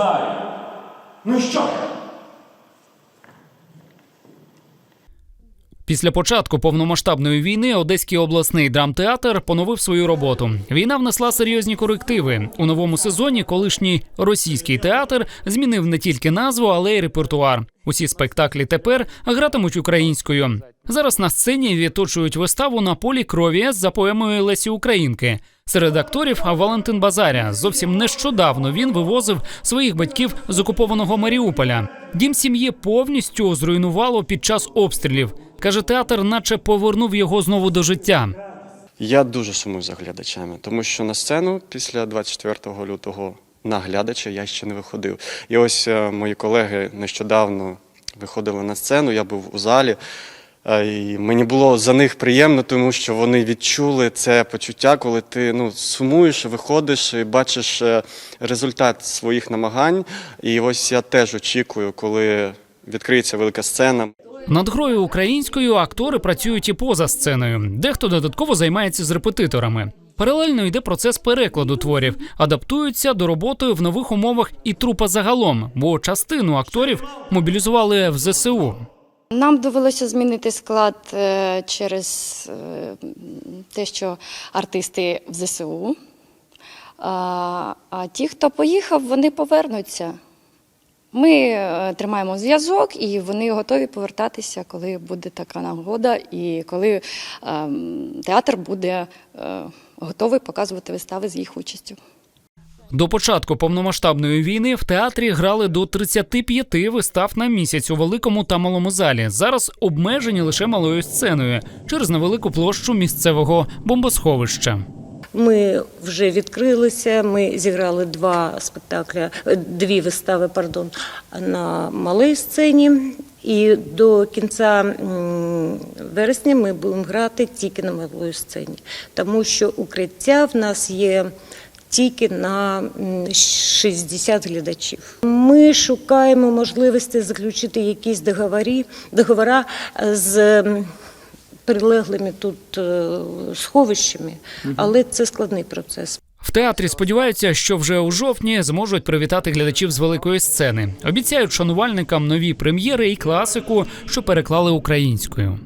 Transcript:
знаю. Ну що? Після початку повномасштабної війни Одеський обласний драмтеатр поновив свою роботу. Війна внесла серйозні корективи. У новому сезоні колишній російський театр змінив не тільки назву, але й репертуар. Усі спектаклі тепер гратимуть українською. Зараз на сцені відточують виставу на полі крові за поемою Лесі Українки. Серед акторів Валентин Базаря. Зовсім нещодавно він вивозив своїх батьків з окупованого Маріуполя. Дім сім'ї повністю зруйнувало під час обстрілів. Каже, театр, наче повернув його знову до життя. Я дуже сумую за глядачами, тому що на сцену після 24 лютого на глядача я ще не виходив. І ось е, мої колеги нещодавно виходили на сцену, я був у залі. Е, І мені було за них приємно, тому що вони відчули це почуття, коли ти ну, сумуєш, виходиш і бачиш е, результат своїх намагань. І ось я теж очікую, коли відкриється велика сцена. Над грою українською актори працюють і поза сценою. Дехто додатково займається з репетиторами. Паралельно йде процес перекладу творів, адаптуються до роботи в нових умовах і трупа загалом, бо частину акторів мобілізували в ЗСУ. Нам довелося змінити склад е, через е, те, що артисти в ЗСУ. А, ті, хто поїхав, вони повернуться. Ми е, тримаємо зв'язок, і вони готові повертатися, коли буде така нагода, і коли театр буде готовий показувати вистави з їх участю. До початку повномасштабної війни в театрі грали до 35 вистав на місяць у великому та малому залі. Зараз обмежені лише малою сценою через невелику площу місцевого бомбосховища. Ми вже відкрилися. Ми зіграли два спектаклі, е, дві вистави, пардон, на малій сцені. І до кінця вересня ми будемо грати тільки на малій сцені, тому що укриття в нас є. Тільки на м, 60 глядачів. Ми шукаємо можливості заключити якісь договорі, договора з прилеглими тут е, сховищами, але це складний процес. В театрі сподіваються, що вже у жовтні зможуть привітати глядачів з великої сцени. Обіцяють шанувальникам нові прем'єри і класику, що переклали українською.